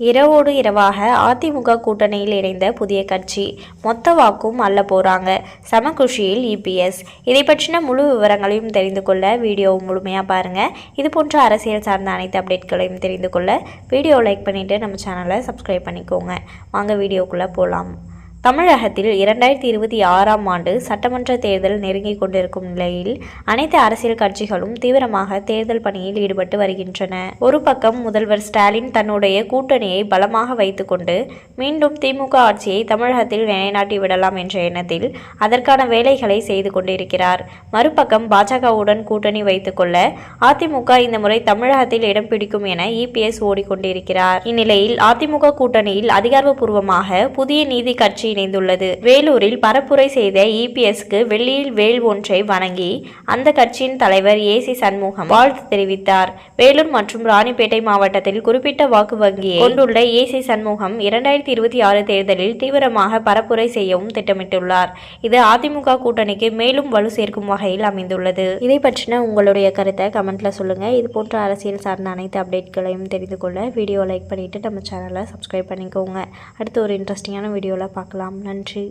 இரவோடு இரவாக அதிமுக கூட்டணியில் இணைந்த புதிய கட்சி மொத்த வாக்கும் அல்ல போறாங்க. சமகுஷியில் இபிஎஸ் இதை பற்றின முழு விவரங்களையும் தெரிந்து கொள்ள வீடியோவும் முழுமையாக பாருங்க. இது போன்ற அரசியல் சார்ந்த அனைத்து அப்டேட்களையும் தெரிந்து கொள்ள வீடியோ லைக் பண்ணிட்டு நம்ம சேனலை சப்ஸ்கிரைப் பண்ணிக்கோங்க. வாங்க வீடியோக்குள்ளே போகலாம் தமிழகத்தில் இரண்டாயிரத்தி இருபத்தி ஆறாம் ஆண்டு சட்டமன்ற தேர்தல் நெருங்கிக் கொண்டிருக்கும் நிலையில் அனைத்து அரசியல் கட்சிகளும் தீவிரமாக தேர்தல் பணியில் ஈடுபட்டு வருகின்றன. ஒரு பக்கம் முதல்வர் ஸ்டாலின் தன்னுடைய கூட்டணியை பலமாக வைத்துக்கொண்டு மீண்டும் திமுக ஆட்சியை தமிழகத்தில் நிலைநாட்டி விடலாம் என்ற எண்ணத்தில் அதற்கான வேலைகளை செய்து கொண்டிருக்கிறார். மறுபக்கம் பாஜகவுடன் கூட்டணி வைத்துக்கொள்ள அதிமுக இந்த முறை தமிழகத்தில் இடம் பிடிக்கும் என இபிஎஸ் ஓடிக்கொண்டிருக்கிறார். இந்நிலையில் அதிமுக கூட்டணியில் அதிகாரப்பூர்வமாக புதிய நீதி கட்சியின் இணைந்துள்ளது. வேலூரில் பரப்புரை செய்த இபிஎஸ்க்கு வெள்ளியில் வேல் ஒன்றை வணங்கி அந்த கட்சியின் தலைவர் ஏ. சி. சண்முகம் வாழ்த்து தெரிவித்தார். வேலூர் மற்றும் ராணிப்பேட்டை மாவட்டத்தில் குறிப்பிட்ட வாக்கு வங்கியை கொண்டுள்ள ஏ. சி. சண்முகம் இரண்டாயிரத்தி இருபத்தி ஆறு தேர்தலில் தீவிரமாக பரப்புரை செய்யவும் திட்டமிட்டுள்ளார். இது அதிமுக கூட்டணிக்கு மேலும் வலு சேர்க்கும் வகையில் அமைந்துள்ளது. இதை பற்றின உங்களுடைய கருத்தை கமெண்ட்ல சொல்லுங்க. இது போன்ற அரசியல் சார்ந்த அனைத்து அப்டேட்களையும் தெரிந்து கொள்ள வீடியோ லைக் பண்ணிட்டு நம்ம சேனலை சப்ஸ்கிரைப் பண்ணிக்கோங்க. அடுத்து ஒரு இன்ட்ரெஸ்டிங்கான வீடியோவில் பார்க்கலாம். நன்றி